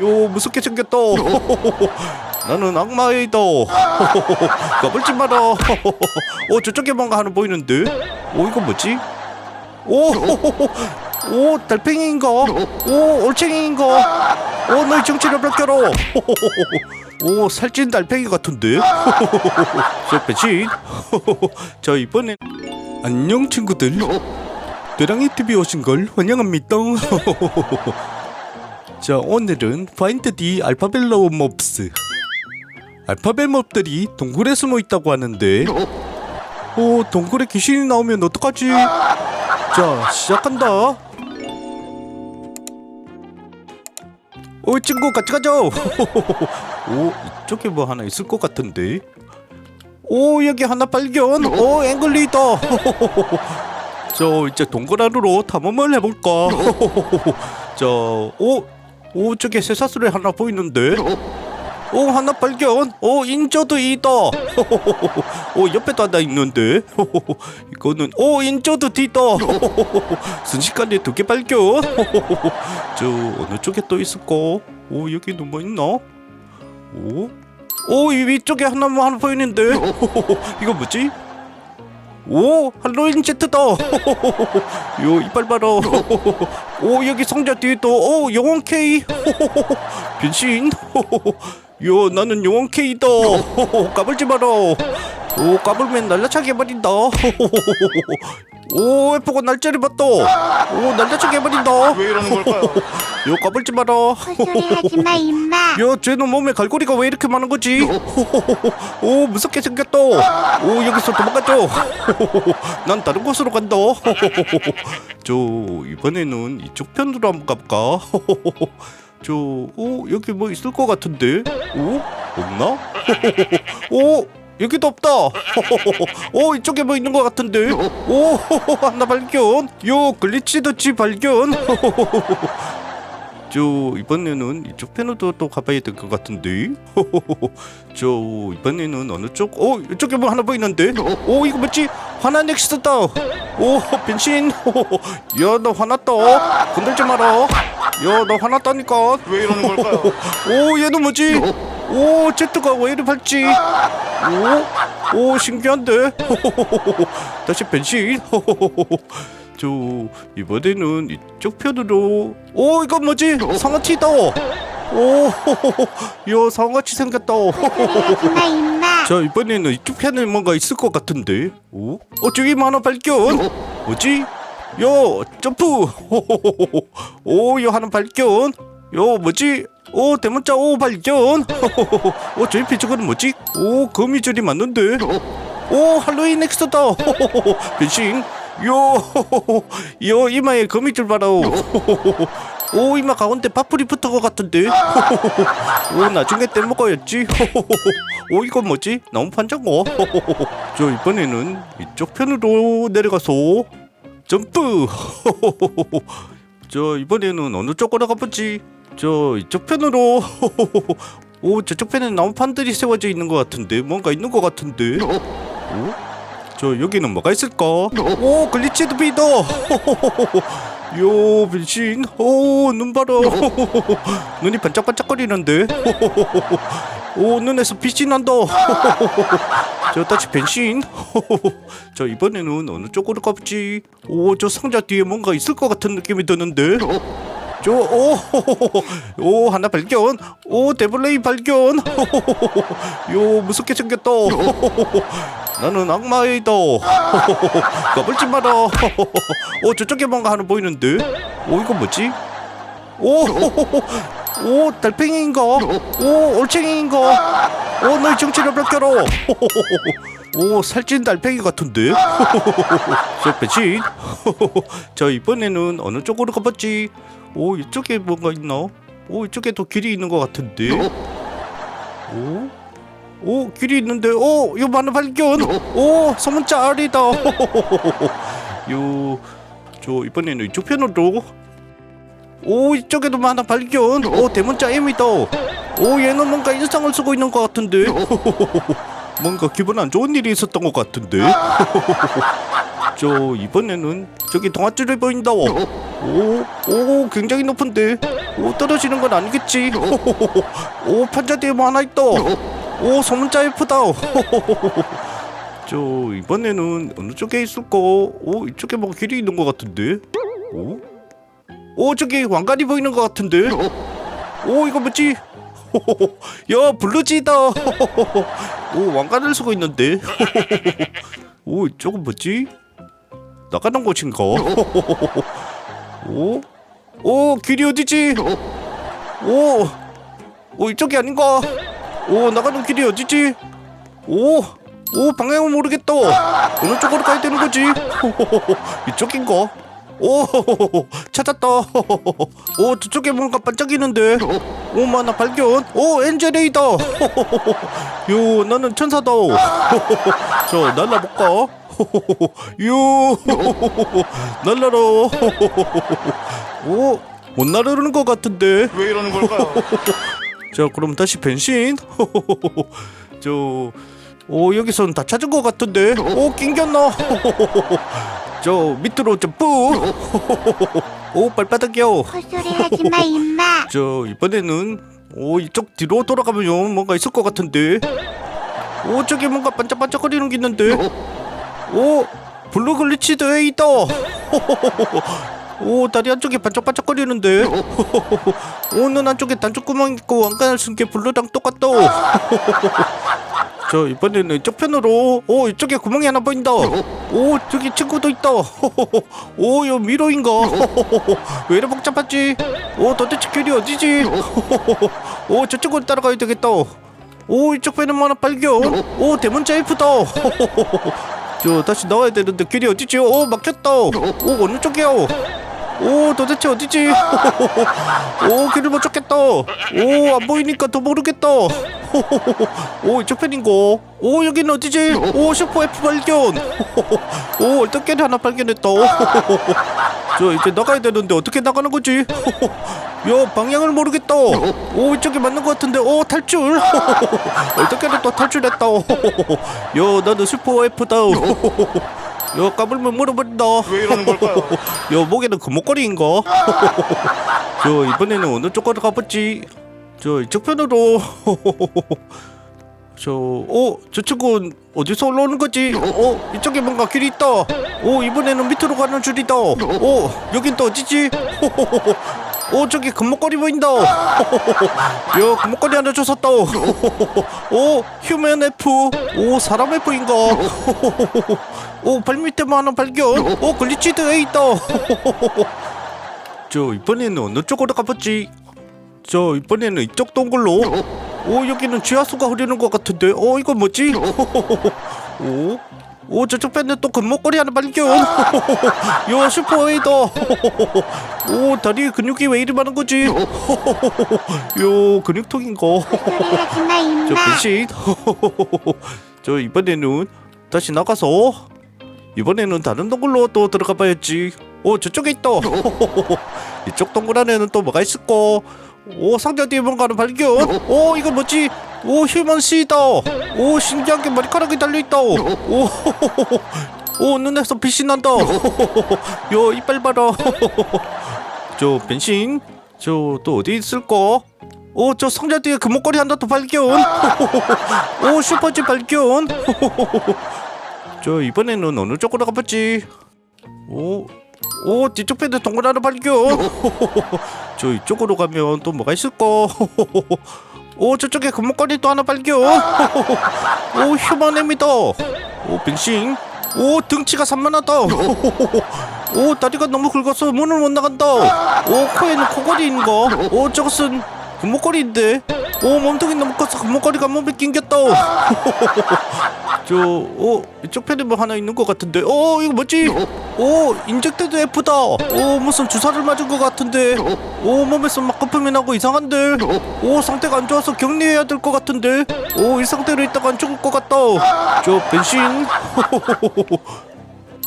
요 무섭게 생겼다. 나는 악마이다. 까불지 마라. 어 저쪽에 뭔가 하나 보이는데? 오 이거 뭐지? 오, 오 달팽이인가? 오 올챙이인가? 오 너희 정체를 밝혀라. 오 살찐 달팽이 같은데? 저 배신 자 이번엔 안녕 친구들. 대랑이 TV 오신 걸 환영합니다 자 오늘은 파인드 디 알파벳 로우 몹스 알파벳 몹들이 동굴에 숨어 있다고 하는데. 어? 동굴에 귀신이 나오면 어떡하지? 자 시작한다. 오 친구 같이 가자. 오 이쪽에 뭐 하나 있을 것 같은데. 오 여기 하나 발견. 오 앵글리다. 저 이제 동굴 안으로 탐험을 해볼까? 저오 오 저기 쇠사슬이 하나 보이는데? 오 하나 발견. 오 인저도 있다. 오 옆에도 하나 있는데? 이거는 오 인저도 뒤다. 순식간에 두 개 발견. 저 어느 쪽에 또 있을까? 오 여기는 뭐 있나? 오? 오, 이 위쪽에 하나 뭐 하나 보이는데? 이거 뭐지? 오, 할로윈 제트다. 요 이빨 봐라. 오, 여기 성자 뒤에 또, 오, 영원 K. 변신. 요, 나는 영원 K다. 까불지 마라. 오, 까불면 날라차게 해버린다. 오, 에포가 날짜를 봤다. 오, 날라차게 해버린다. 왜 이러는 걸까요? 요, 까불지 마라. 헛소리 하지마 임마 야, 쟤는 몸에 갈고리가 왜 이렇게 많은 거지? 오, 무섭게 생겼다. 오, 여기서 도망가죠. 난 다른 곳으로 간다. 저 이번에는 이쪽 편으로 한번 가볼까? 저, 오, 여기 뭐 있을 것 같은데? 오, 없나? 오, 여기도 없다. 오, 이쪽에 뭐 있는 것 같은데? 오, 하나 발견. 요, 글리치드치 발견. 저 이번에는 이쪽 편으로 또 가봐야 될 것 같은데 저 이번에는 어느 쪽? 오 이쪽에 뭐 하나 보이는데 오 이거 뭐지? 화나 넥스다 오 변신 야너 화났다 건들지 마라 야너 화났다니까 왜 이러는 걸까요? 오 얘는 뭐지? 오 제트가 왜 이리 밝지? 오, 오 신기한데? 다시 변신. 저 이번에는 이쪽 편으로. 오 이건 뭐지? 상어치다. 오, 야 상어치 생겼다. 임마 자 이번에는 이쪽 편에 뭔가 있을 것 같은데. 오, 어 저기 뭐 하나 발견. 뭐지? 야 점프. 오, 야 하나 발견. 야 뭐지? 오 대문자 오 발견. 오 저기 피처는 뭐지? 오 거미줄이 맞는데. 오 할로윈 넥스트다. 변신. 요, 요 이마에 거미줄 봐라. 오 이마 가운데 파프리 붙은 것 같은데. 오 나중에 때 먹어야지. 오 이건 뭐지? 너무 판장어. 저 이번에는 이쪽 편으로 내려가서 점프. 저 이번에는 어느 쪽으로 가보지? 저 이쪽 편으로. 오 저쪽 편에는 나무 판들이 세워져 있는 것 같은데 뭔가 있는 것 같은데. 오? 저 여기는 뭐가 있을까? 오 글리치드 비더. 요 변신. 오눈 봐라. 눈이 반짝반짝거리는데. 오 눈에서 빛이 난다. 저 다시 변신. 저 이번에는 어느 쪽으로 가보지? 오 저 상자 뒤에 뭔가 있을 것 같은 느낌이 드는데. 저오오 오, 하나 발견. 오 데블레이 발견. 요 무섭게 생겼다. 나는 악마이다. 까불지 마라. 오 저쪽에 뭔가 하나 보이는데. 오 이거 뭐지? 오, 오 달팽이인가? 오 올챙이인가? 오 너희 정체를 밝혀라. 오 살찐 달팽이 같은데? 저 배신. 자 이번에는 어느 쪽으로 가봤지? 오 이쪽에 뭔가 있나? 오 이쪽에도 길이 있는 것 같은데? 오? 오 길이 있는데 오 이거 하나 발견. 오 소문자 알이다. 요저 이번에는 이쪽 편으로. 오 이쪽에도 하나 발견. 오 대문자 M이다. 오 얘는 뭔가 인상을 쓰고 있는 것 같은데. 뭔가 기분 안 좋은 일이 있었던 것 같은데. 저 이번에는 저기 동아줄이 보인다. 오, 오, 굉장히 높은데. 오, 떨어지는 건 아니겠지. 오, 판자 뒤에 뭐 하나 있다. 오, 소문자 예쁘다. 저 이번에는 어느 쪽에 있을까? 오, 이쪽에 뭐 길이 있는 것 같은데. 오, 오, 저기 왕관이 보이는 것 같은데. 오, 이거 뭐지? 야, 블루지다. 오, 왕관을 쓰고 있는데. 오, 이쪽은 뭐지? 나가는 곳인가? 오, 오, 길이 어디지? 오, 오, 이쪽이 아닌가? 오, 나가는 길이 어디지? 오, 오, 방향을 모르겠다. 어느 쪽으로 가야 되는 거지? 이쪽인가? 오, 찾았다. 오, 저쪽에 뭔가 반짝이는데. 오, 마 나 발견. 오, 엔젤레이다. 요, 나는 천사다. 저 날라볼까? 요, 날라라. 오, 못 날아오는 것 같은데. 왜 이러는 걸까요? 자, 그럼 다시 변신. 저, 오 여기선 다 찾은 것 같은데. 오 낑겼나? 저 밑으로 점프. 오 발바닥이요. 헛소리 하지 마 임마. 저 이번에는 오 이쪽 뒤로 돌아가면 뭔가 있을 것 같은데. 오 저기 뭔가 반짝반짝거리는 게 있는데. 오 블루 글리치드 에 있다. 오 다리 한쪽에 반짝반짝거리는데. 오눈 한쪽에 단쪽 구멍 있고 왕관을 쓴게 블루랑 똑같다. 저 이번에는 이쪽 편으로 오 이쪽에 구멍이 하나 보인다. 오 저기 친구도 있다. 오요 미로인가? 왜 이래 복잡하지? 오 도대체 길이 어디지? 오 저쪽으로 따라가야 되겠다. 오 이쪽 배는 하나 발견. 오 대문자 F다. 저 다시 나와야 되는데 길이 어디지? 오 막혔다. 오 어느 쪽이야? 오 도대체 어디지? 오 길을 못 찾겠다. 오 안 보이니까 더 모르겠다. 오 이쪽 편인가? 오 여기는 어디지? 오 슈퍼 F 발견. 오 얼떨결에 하나 발견했다. 저 이제 나가야 되는데 어떻게 나가는 거지? 야 방향을 모르겠다. 오 이쪽이 맞는 것 같은데 오 탈출. 얼떨결에 또 탈출했다. 야 나는 슈퍼 F다. 야 까불면 물어버린다. 왜 이러는 걸까요? 야 목에는 금목걸이인가? 저 이번에는 어느 쪽으로 가볼지 저 이쪽 편으로 저, 어, 저 친구는 어디서 올라오는 거지? 어, 이쪽에 뭔가 길이 있다. 오, 이번에는 밑으로 가는 줄이다. 오, 여긴 또 어디지? 오, 저기 금목걸이 보인다. 야, 금목걸이 하나 주웠다. 오, 휴먼 F. 오, 사람 F인가? 오, 발밑에만 하나 발견. 오, 글리치드 A 있다. 저 이번에는 어느 쪽으로 가봤지? 저 이번에는 이쪽 동굴로. 오 여기는 지하수가 흐르는 것 같은데. 어 이거 뭐지? 오. 오 저쪽 밴드 또 금목걸이 하나 발견. 요 슈퍼웨이다. 오 다리에 근육이 왜 이리 많은 거지? 요 근육통인가? 마 저. 변신. 저 이번에는 다시 나가서 이번에는 다른 동굴로 또 들어가 봐야지. 오 저쪽에 있다. 이쪽 동굴 안에는 또 뭐가 있을까? 오 상자 뒤에 뭔가를 발견. 오 이거 뭐지? 오 휴먼 씨다. 오 신기한 게 머리카락이 달려 있다. 오. 오 눈에서 빛이 난다. 요 이빨 봐라. 저 변신. 저 또 어디 있을까? 오 저 상자 뒤에 금목걸이 하나 더 발견. 오 슈퍼집 발견. 저 이번에는 어느 쪽으로 가봤지? 오. 오 뒤쪽 편에 동굴 하나 발견. 저 이쪽으로 가면 또 뭐가 있을까? 오 저쪽에 금목걸이 또 하나 발견. 오 휴먼입니다. 오 변신. 오 등치가 산만하다. 오 다리가 너무 굵어서 문을 못 나간다. 오 코에는 코걸이인가? 오 저것은 금목걸이인데. 오 몸통이 너무 커서 금목걸이가 몸에 낑겼다. 저, 오, 이쪽 편에 뭐 하나 있는 것 같은데. 오, 이거 뭐지? 오, 인젝테드 F다. 오, 무슨 주사를 맞은 것 같은데. 오, 몸에서 막 거품이 나고 이상한데. 오, 상태가 안 좋아서 격리해야 될 것 같은데. 오, 이 상태로 있다가 안 죽을 것 같다. 저 변신.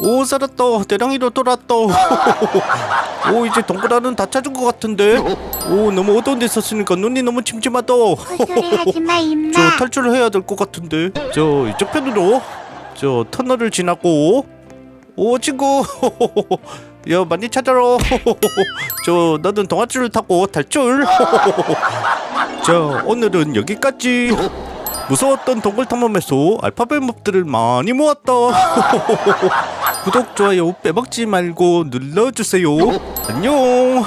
오, 살았다. 대량이로 돌아왔다. 오, 이제 동그라는 다 찾은 것 같은데. 오, 너무 어두운 데 있었으니까 눈이 너무 침침하다. 헛소리 하지 마 임마. 저 탈출을 해야 될 것 같은데. 저 이쪽 편으로. 저 터널을 지나고. 오 친구. 야 많이 찾아라. 저 너는 동아줄을 타고 탈출. 자 오늘은 여기까지. 무서웠던 동굴 탐험에서 알파벳 몹들을 많이 모았다. 구독 좋아요 빼먹지 말고 눌러주세요 안녕